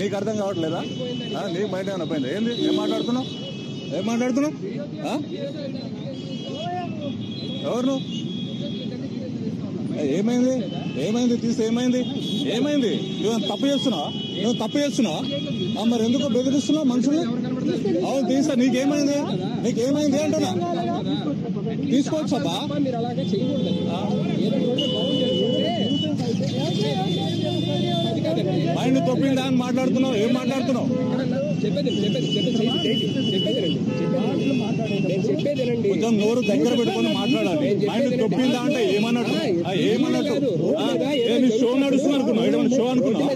నీకు అర్థం కావట్లేదా? నీకు బయట ఏమైనా పోయింది? ఏంది? ఏం మాట్లాడుతున్నావు? ఏం మాట్లాడుతున్నావు? ఎవరు? నువ్వు ఏమైంది? ఏమైంది? తీస్తే ఏమైంది? ఏమైంది? నువ్వు తప్పు చేస్తున్నావా? నువ్వు తప్పు చేస్తున్నావా? మరి ఎందుకు బెదిరిస్తున్నావు మనుషుల్ని? అవును తీస్తా నీకేమైంది? నీకేమైంది అంటున్నా. తీసుకోవచ్చబ్బా మైండ్ తొప్పిందా అని మాట్లాడుతున్నావు ఏం మాట్లాడుతున్నావు కొంచెం నోరు దగ్గర పెట్టుకొని మాట్లాడాలి మైండ్ తొప్పిందా అంటే ఏమన్నట్టు ఏమన్నట్టు షో నడుస్తుంది అనుకున్నావు ఏదైనా షో అనుకున్నావు?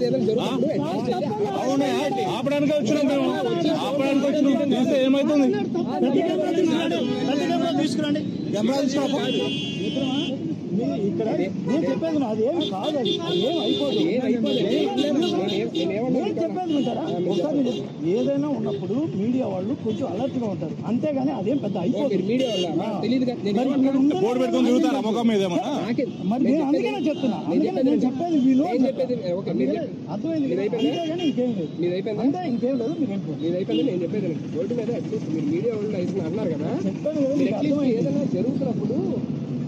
అవునా ఆపడానికి వచ్చినాం మేము ఆపడానికి వచ్చినాం తీస్తే ఏమైతుంది. ఇక్కడ నేను చెప్పేది అది ఏమి కాదు అది ఏం అయిపోదు వింటారా ఒకసారి ఏదైనా ఉన్నప్పుడు మీడియా వాళ్ళు కొంచెం అలర్ట్గా ఉంటారు. అంతేగాని అదేం పెద్ద అయిపోదు. మీరు మీడియా మరి నేను అందుకనే చెప్తున్నా. అందుకనే నేను చెప్పేది వీళ్ళు అర్థమైంది? అంతేగాని ఇంకేం లేదు. అంతే ఇంకేం లేదు మీరు అయిపోయింది నేను చెప్పేది రోడ్డు మీద అట్లీస్ట్ మీరు మీడియా వాళ్ళు అయితే అన్నారు కదా చెప్పాను ఏదైనా జరుగుతున్నప్పుడు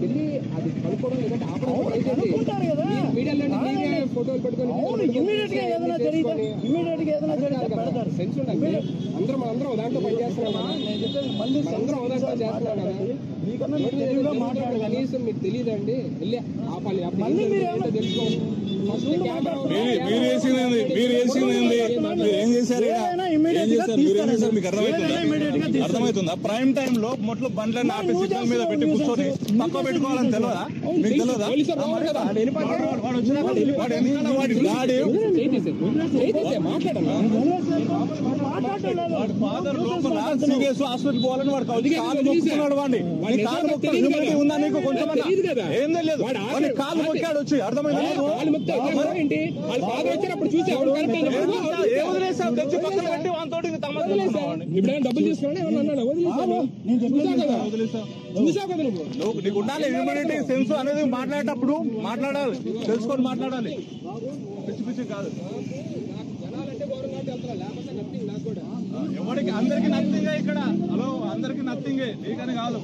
వెళ్ళి అది కనుక్కోవడం లేదంటే ఆపడం ఫోటోలు పెట్టుకొని అవును వీడియోలు ఇమీడియట్గా పెట్టుకొని ఏదైనా జరిగితే చేసుకొని ఇమీడియట్గా ఏదైనా జరిగితే కాదు కదా. పెడతారు సెన్స్ ఉండాలి అందరం అందరం దాంట్లో పనిచేస్తున్నాం కదా నేను చెప్పేది మళ్ళీ మనందరం ఒక దాంట్లో చేస్తున్నాం కదా మీకన్నా తెలివిగా కనీసం మీకు తెలియదండి. వెళ్ళి ఆపాలి. అప్పుడు మళ్ళీ మీరు చేసింది ఏంది? మీరు ఏం చేశారు? గా అర్థమవుతుందా ప్రైమ్ టైం లో మొట్లు బండ్లను ఆపి సిగ్నల్ మీద పెట్టి కూర్చొని తక్కువ పెట్టుకోవాలని తెలియదా మీకు తెలియదా ఫాదర్ లోపల సీరియస్ హాస్పిటల్ పోవాలని వాడు కాలు కాలు మొక్కుతున్నాడు వాడిని నీ కాలు మొక్క తెలియదు హ్యూమిలిటీ కదా. ఉందా నీకు కొంచెం. ఏం తెలియదు వాడు కాలు మొక్కాడు వచ్చి అర్థమైందా నీకు? వాళ్ళు మొత్తం ఏంటి వాళ్ళ ఫాదర్ వచ్చినప్పుడు చూసి ఎవరు? ఏం వదిలేసావు తెచ్చి పక్కన పెట్టి ఇప్పుడు డబ్బులు తీసుకున్నా ఏమన్నా అన్నాడా? వదిలేసాను నీకు ఉండాలి హ్యూమిలిటీ సెన్స్ అనేది మాట్లాడేటప్పుడు మాట్లాడాలి. తెలుసుకొని మాట్లాడాలి. పిచ్చి పిచ్చి కాదు. ఎవరికి అందరికి నథింగే ఇక్కడ. హలో అందరికి నథింగే. నీకని కాదు.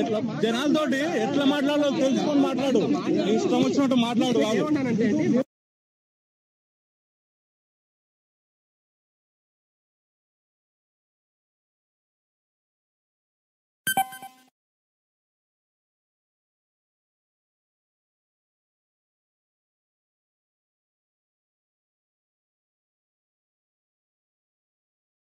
ఎట్లా? జనాలతోటి ఎట్లా మాట్లాడాలో తెలుసుకొని మాట్లాడు. ఇష్టం వచ్చినట్టు మాట్లాడు